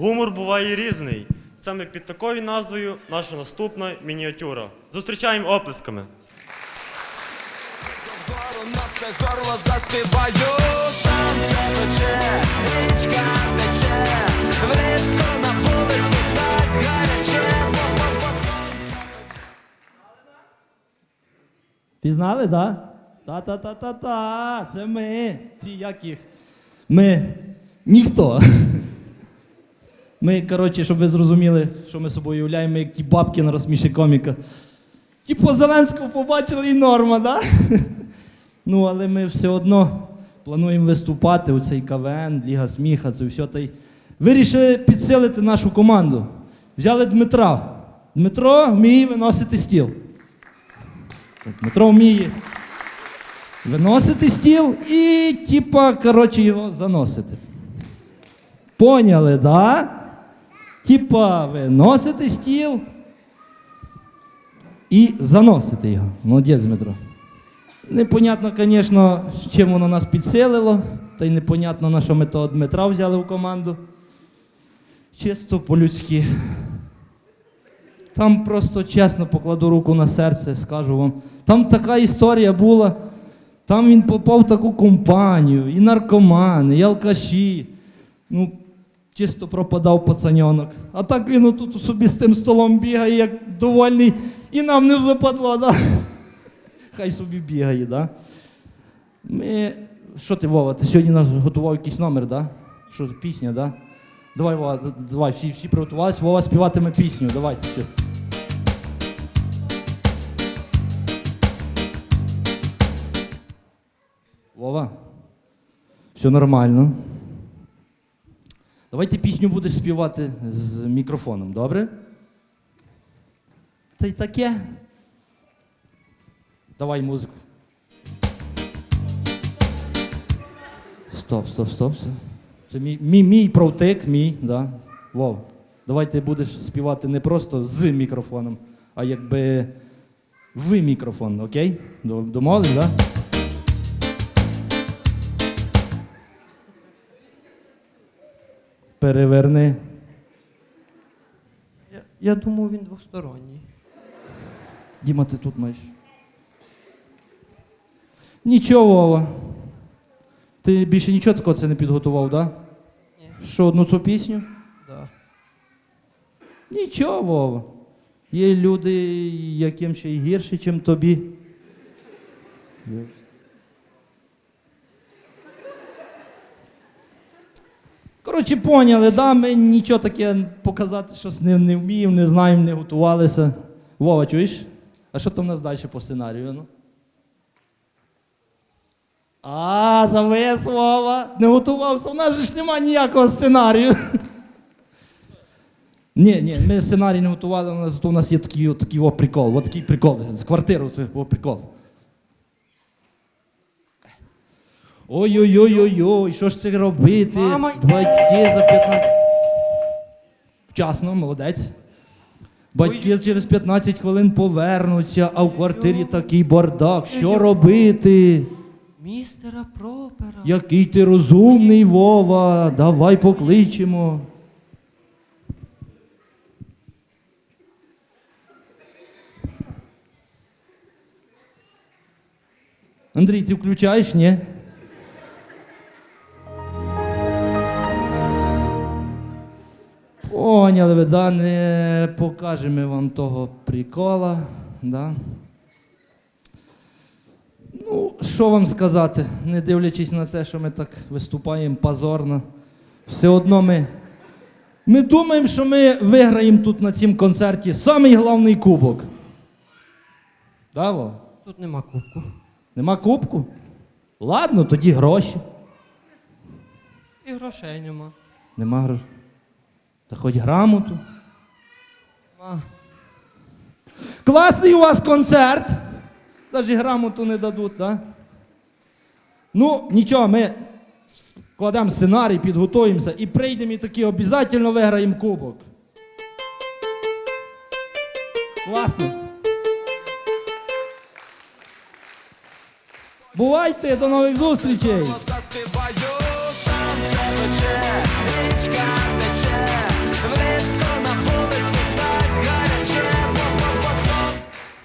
гумор буває різний. Саме під такою назвою наша наступна мініатюра. Зустрічаємо оплесками. На тече, річка тече, на вулиці так гаряче. Пізнали, да? Та-та-та-та-та. Це ми. Ці як їх? Ми. Ніхто. Ми, коротше, щоб ви зрозуміли, що ми собою уявляємо, як ті бабки на розсміші коміка. Типу Зеленського побачили і норма, да? Ну, але ми все одно плануємо виступати у цей КВН, Ліга Сміха, це все. Та й вирішили підсилити нашу команду. Взяли Дмитра. Дмитро вміє виносити стіл. Дмитро вміє виносити стіл і, типа, коротше, його заносити. Поняли, да? Типа, виносити стіл і заносити його. Молодець, Дмитро. Непонятно, звісно, чим воно нас підсилило, та й непонятно, на що ми того Дмитра взяли в команду. Чисто по-людськи. Там просто чесно покладу руку на серце, скажу вам. Там така історія була. Там він попав в таку компанію, і наркомани, і алкаші. Ну, чисто пропадав пацаньонок. А так він отут собі з тим столом бігає, як довольний, і нам не западло, да? Хай собі бігає, да? Ми. Що ти, Вова, ти сьогодні нас готував якийсь номер, да? Що, пісня, да? Давай, Вова, давай, всі, всі приготувалися, Вова співатиме пісню. Давайте. Вова, все нормально. Давай ти пісню будеш співати з мікрофоном, добре? Та й таке. Давай музику. Стоп, стоп, стоп. Це мій, мій, мій провтик, мій, да. Вов. Давай будеш співати не просто з мікрофоном, а якби в мікрофон, окей? До- Домовились, так? Да? Переверни. Я, я думав, він двосторонній. Діма, ти тут маєш. Нічого, Вова. Ти більше нічого такого це не підготував, так? Да? Ні. Що, одну цю пісню? Да. Нічого, Вова. Є люди, яким ще й гірше, ніж тобі. Коротше, поняли, да? ми нічого таке показати, щось не, не вміємо, не знаємо, не готувалися. Вова, чуєш? А що там у нас далі по сценарію? Ну? А, завис, Вова. Не готувався. У нас же ж немає ніякого сценарію. Ні, ні, ми сценарій не готували, у нас, у нас є такий, такий о, прикол. От такий прикол. З квартиру це о, прикол. Ой-ой-ой-ой-ой, що ж це робити? Мама, Батьки за 15. Вчасно, молодець. Батьки через 15 хвилин повернуться, а в квартирі такий бардак. Що робити? Містера Пропера. Який ти розумний, Вова, давай покличемо. Андрій, ти включаєш, ні? Поняли ви, да, не покажемо вам того прикола, да? Ну, що вам сказати, не дивлячись на це, що ми так виступаємо позорно, все одно ми. Ми думаємо, що ми виграємо тут на цьому концерті самий головний кубок. Да, Вов? Тут нема кубку. Нема кубку? Ладно, тоді гроші. І грошей нема. Нема грошей. Та хоч грамоту. Класний у вас концерт. Навіть грамоту не дадуть, так? Ну, нічого, ми складемо сценарій, підготуємося і прийдемо і таки обов'язково виграємо кубок. Класно. Бувайте, до нових зустрічей! Сам тече, річка